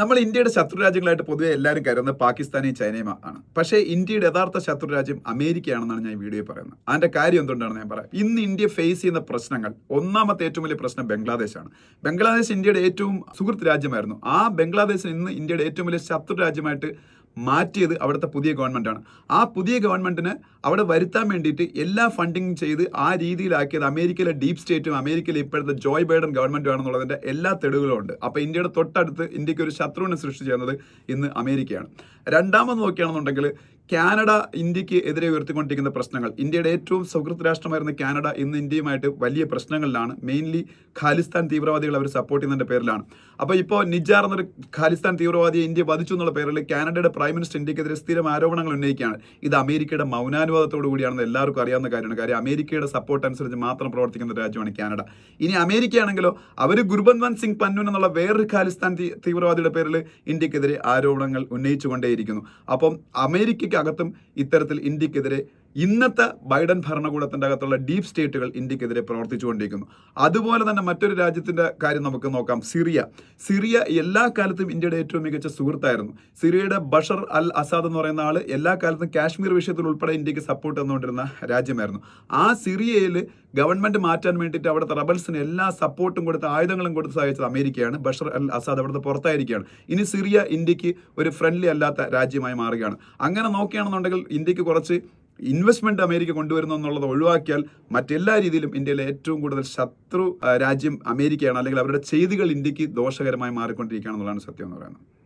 നമ്മൾ ഇന്ത്യയുടെ ശത്രു രാജ്യങ്ങളായിട്ട് പൊതുവെ എല്ലാവരും കരുതുന്നത് പാകിസ്ഥാനെയും ചൈനയും ആണ്. പക്ഷേ ഇന്ത്യയുടെ യഥാർത്ഥ ശത്രു രാജ്യം അമേരിക്കയാണെന്നാണ് ഞാൻ വീഡിയോയിൽ പറയുന്നത്. അതിന്റെ കാര്യം എന്തുകൊണ്ടാണ് ഞാൻ പറയാം? ഇന്ന് ഇന്ത്യ ഫേസ് ചെയ്യുന്ന പ്രശ്നങ്ങൾ ഒന്നാമത്തെ ഏറ്റവും വലിയ പ്രശ്നം ബംഗ്ലാദേശാണ്. ബംഗ്ലാദേശ് ഇന്ത്യയുടെ ഏറ്റവും സുഹൃത്ത് രാജ്യമായിരുന്നു. ആ ബംഗ്ലാദേശിന് ഇന്ന് ഇന്ത്യയുടെ ഏറ്റവും വലിയ ശത്രു രാജ്യമായിട്ട് മാറ്റിയത് അവിടുത്തെ പുതിയ ഗവൺമെന്റാണ് ആ പുതിയ ഗവൺമെന്റിന് അവിടെ വരുത്താൻ വേണ്ടിയിട്ട് എല്ലാ ഫണ്ടിങ്ങും ചെയ്ത് ആ രീതിയിലാക്കിയത് അമേരിക്കയിലെ ഡീപ് സ്റ്റേറ്റും അമേരിക്കയിലെ ഇപ്പോഴത്തെ ജോയ് ബൈഡൻ ഗവൺമെന്റും ആണെന്നുള്ളതിന്റെ എല്ലാ തെളിവുകളും ഉണ്ട്. അപ്പോൾ ഇന്ത്യയുടെ തൊട്ടടുത്ത് ഇന്ത്യയ്ക്ക് ഒരു ശത്രുവിനെ സൃഷ്ടിച്ചു ചെയ്യുന്നത് ഇന്ന് അമേരിക്കയാണ്. രണ്ടാമത് നോക്കുകയാണെന്നുണ്ടെങ്കിൽ കാനഡ ഇന്ത്യയ്ക്ക് എതിരെ ഉയർത്തിക്കൊണ്ടിരിക്കുന്ന പ്രശ്നങ്ങൾ. ഇന്ത്യയുടെ ഏറ്റവും സൗഹൃദ രാഷ്ട്രമായിരുന്ന കാനഡ ഇന്ന് ഇന്ത്യയുമായിട്ട് വലിയ പ്രശ്നങ്ങളിലാണ്. മെയിൻലി ഖാലിസ്ഥാൻ തീവ്രവാദികൾ അവർ സപ്പോർട്ട് ചെയ്യുന്നതിന്റെ പേരിലാണ്. അപ്പോൾ ഇപ്പോൾ നിജാർ എന്നൊരു ഖാലിസ്ഥാൻ തീവ്രവാദിയെ ഇന്ത്യ വധിച്ചു എന്നുള്ള പേരിൽ കാനഡയുടെ പ്രൈം മിനിസ്റ്റർ ഇന്ത്യക്കെതിരെ സ്ഥിരം ആരോപണങ്ങൾ ഉന്നയിക്കുകയാണ്. ഇത് അമേരിക്കയുടെ മൗനാനുവാദത്തോടു കൂടിയാണെന്ന് എല്ലാവർക്കും അറിയാവുന്ന കാര്യമാണ്. കാര്യം അമേരിക്കയുടെ സപ്പോർട്ട് അനുസരിച്ച് മാത്രം പ്രവർത്തിക്കുന്ന രാജ്യമാണ് കാനഡ. ഇനി അമേരിക്കയാണെങ്കിലോ അവർ ഗുർബന്ത്വന്ത് സിംഗ് പന്നു എന്നുള്ള വേറൊരു ഖാലിസ്ഥാൻ തീവ്രവാദിയുടെ പേരിൽ ഇന്ത്യക്കെതിരെ ആരോപണങ്ങൾ ഉന്നയിച്ചുകൊണ്ടേയിരിക്കുന്നു. അപ്പം അമേരിക്കയ്ക്ക് അകത്തും ഇത്തരത്തിൽ ഇന്ത്യക്കെതിരെ ഇന്നത്തെ ബൈഡൻ ഭരണകൂടത്തിന്റെ അകത്തുള്ള ഡീപ് സ്റ്റേറ്റുകൾ ഇന്ത്യക്കെതിരെ പ്രവർത്തിച്ചുകൊണ്ടിരിക്കുന്നു. അതുപോലെ തന്നെ മറ്റൊരു രാജ്യത്തിന്റെ കാര്യം നമുക്ക് നോക്കാം. സിറിയ. സിറിയ എല്ലാ കാലത്തും ഇന്ത്യയുടെ ഏറ്റവും മികച്ച സുഹൃത്തായിരുന്നു. സിറിയയുടെ ബഷർ അൽ അസാദ് എന്ന് പറയുന്ന ആൾ എല്ലാ കാലത്തും കാശ്മീർ വിഷയത്തിൽ ഉൾപ്പെടെ ഇന്ത്യയ്ക്ക് സപ്പോർട്ട് തന്നുകൊണ്ടിരുന്ന രാജ്യമായിരുന്നു. ആ സിറിയയിൽ ഗവൺമെന്റ് മാറ്റാൻ വേണ്ടിയിട്ട് അവിടുത്തെ റബൽസിന് എല്ലാ സപ്പോർട്ടും കൊടുത്ത് ആയുധങ്ങളും കൊടുത്ത് സഹായിച്ചത് അമേരിക്കയാണ്. ബഷർ അൽ അസാദ് അവിടുത്തെ പുറത്തായിരിക്കുകയാണ്. ഇനി സിറിയ ഇന്ത്യയ്ക്ക് ഒരു ഫ്രണ്ട്ലി അല്ലാത്ത രാജ്യമായി മാറുകയാണ്. അങ്ങനെ നോക്കുകയാണെന്നുണ്ടെങ്കിൽ ഇന്ത്യയ്ക്ക് കുറച്ച് ഇൻവെസ്റ്റ്മെന്റ് അമേരിക്ക കൊണ്ടുവരുന്നു എന്നുള്ളത് ഒഴിവാക്കിയാൽ മറ്റെല്ലാ രീതിയിലും ഇന്ത്യയിലെ ഏറ്റവും കൂടുതൽ ശത്രു രാജ്യം അമേരിക്കയാണ്. അല്ലെങ്കിൽ അവരുടെ ചെയ്തികൾ ഇന്ത്യയ്ക്ക് ദോഷകരമായി മാറിക്കൊണ്ടിരിക്കുകയാണെന്നുള്ളതാണ് സത്യം എന്ന് പറയുന്നത്.